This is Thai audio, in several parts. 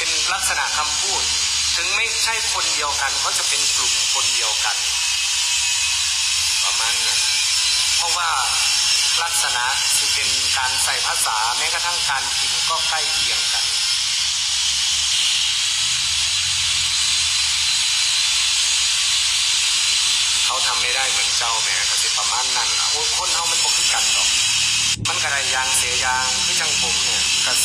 เป็นลักษณะคำพูด ถึงไม่ใช่คนเดียวกันเขาจะเป็นกลุ่มคนเดียวกัน ประมาณนั้นเพราะว่าลักษณะจะเป็นการใส่ภาษาแม้กระทั่งการพิมพ์ก็ใกล้เคียงกันเขาทำไม่ได้เหมือนเจ้าแหมก็สิประมาณนั้นล่ะโอ้คนเขามันบ่คือกันหรอกมันกระไรยางเสียยางคือจังผมเนี่ยกับ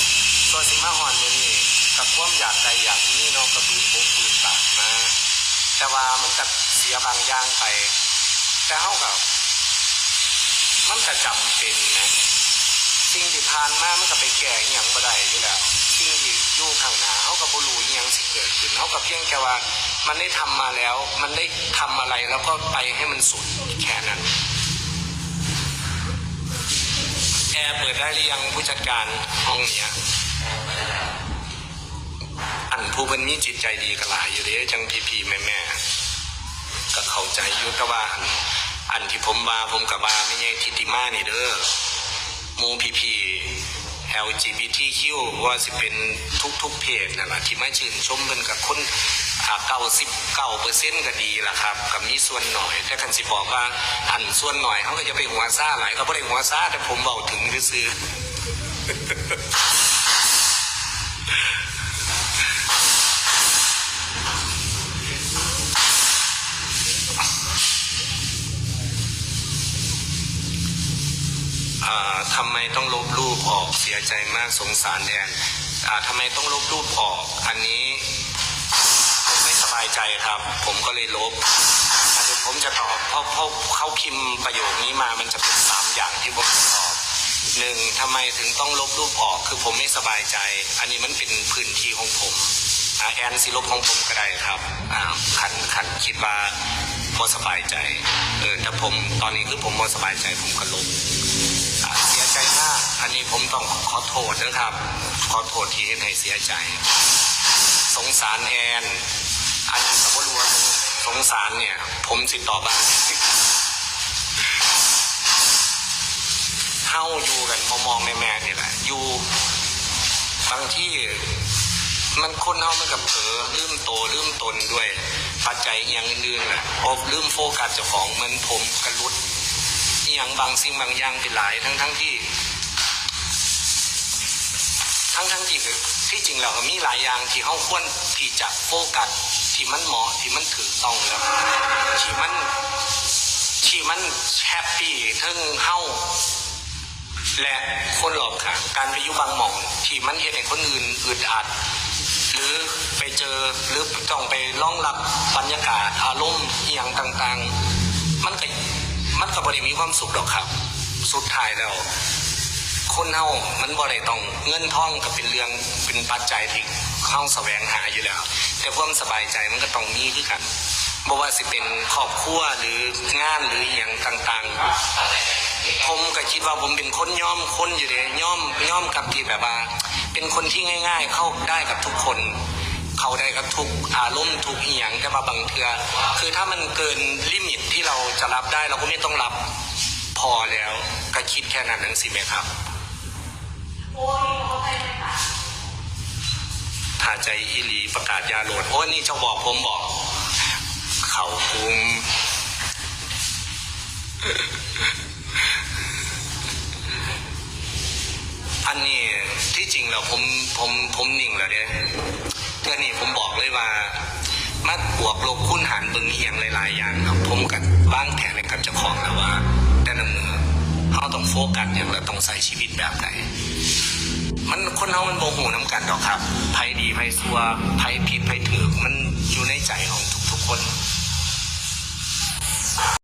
ตัวสิมาหอนเนี่ยนี่ กับความอยากใดอยากนี้เนาะกระบืนบกปืนปากมาแต่ว่ามันกับเสียบางอย่างไป แต่เขากับมันก็จำเป็นนะสิ่งที่ผ่านมามันก็ไปแก้อย่างบ่ได้อยู่แล้วสิ่งที่อยู่ข้างหน้าเขาก็บ่รู้อหยังสิเกิดขึ้นเขาก็เพียงแค่ว่ามันได้ทำมาแล้ว มันได้ทำอะไรแล้วก็ไปให้มันสุดแค่นั้นแอร์เปิดได้หรือยังผู้จัดการห้องเนี้ย ผู้เป็นมีจิตใจดีก็หลายอยู่เด้จังพี่พี่แม่แม่ก็เข้าใจยุตว่าอันอันที่ผมว่าผมกับว่าไม่ใช่ทิติมานี่เด้อมูพี่พี่ LGBTQ ว่าสิเป็นทุกๆเพจนั่นแหละที่มาชื่นชมเพิ่นกับคนเก้าสิบเก้าเปอร์เซ็นต์ก็ดีล่ะครับกับมีส่วนหน่อยแต่คันสิบอกว่าอันส่วนหน่อยเขาก็จะไปหัวซ่าหลายเขาไม่ได้หัวซ่าแต่ผมเบาถึงซื้อ ทำไมต้องลบรูปออกเสียใจมากสงสารแอนทำไมต้องลบรูปออก อันนี้ผมไม่สบายใจครับ ผมก็เลยลบอันนี้ผมจะตอบเพราะเขาพิมพ์ประโยคนี้มามันจะเป็นสามอย่างที่ผมตอบ หนึ่งทำไมถึงต้องลบรูปออกคือผมไม่สบายใจ อันนี้มันเป็นพื้นที่ของผมอแอนสิลบของผมก็ได้ครับขันขันคิดว่าพอสบายใจเออถ้าผมตอนนี้คือผมพอสบายใจผมก็ลบเสียใจมากอันนี้ผมต้องขอโทษนะครับ ขอโทษที่เห็นให้เสียใจ สงสารแอนอันนี้สมมติว่าสงสารเนี่ย ผมสิตอบว่า เฮาอยู่กันมามองแม่แม่ๆนี่แหละอยู่บางที่มันคนเฮามันกับเผลอลืมโตลืมตนด้วย ปัจจัยอย่างอื่นๆน่ะพอลืมโฟกัสเจ้าของมือนผมกระลุดอย่างบางสิ่งบางอย่างเป็นหลายทั้งทั้งที่ ทั้งทั้งที่คือที่จริงแล้วก็มีหลายอย่างที่เขาควรที่จะโฟกัสที่มันเหมาะที่มันถูกต้องแล้วที่มันที่มันแฮปปี้ทั้ง และคนรอบข้างการไปยู่บางหม่องที่มันเห็นให้คนอื่นอึดอัด หรือไปเจอหรือต้องไปล่องรับบรรยากาศอารมณ์อหย่างต่างๆ มันก็มันก็บริมีความสุขหรอกครับ สุดท้ายแล้ว คนเฮามันบ่ได้ต้องเงินท่องก็เป็นเรื่องเป็นปัจจัยที่เข้าแสวงหาอยู่แล้ว แต่ความสบายใจมันก็ต้องมีคือกันบ่ว่าสิเป็นครอบครัวหรืองานหรืออย่างต่างๆ ผมก็คิดว่าผมเป็นคนย่อมคนอยู่เดะย่อมย่อมกับที่แบบว่า เป็นคนที่ง่าย ๆ เข้าได้กับทุกคน เข้าได้กับทุกอารมณ์ทุกเอียงแต่ว่าบางเทือคือถ้ามันเกินลิมิตที่เราจะรับได้เราก็ไม่ต้องรับพอแล้ว ก็คิดแค่นั้นนั่นสิไหมครับถ้าใจอีหลีประกาศยาโหลดโอ้นี่เจ้าบอกผมบอก เขาคุม อันนี้ที่จริง แล้วผมผมผมนิ่งแล้วเนี่ยเรื่อนี้ผมบอกเลยว่ามาบวกลบคูณหารบึงเอียงหลาย ๆ อย่างครับผมกับบ้างแผนในกับเจ้าของแล้วว่า แต่ละมือเขาต้องโฟกัสอย่างเราต้องใส่ชีวิตแบบไหนมันคนเรามันโมโหน้ำกันดอกครับไพ่ดีไพ่ซัวไพ่ผิดไพ่ถือมันอยู่ในใจของทุกๆคน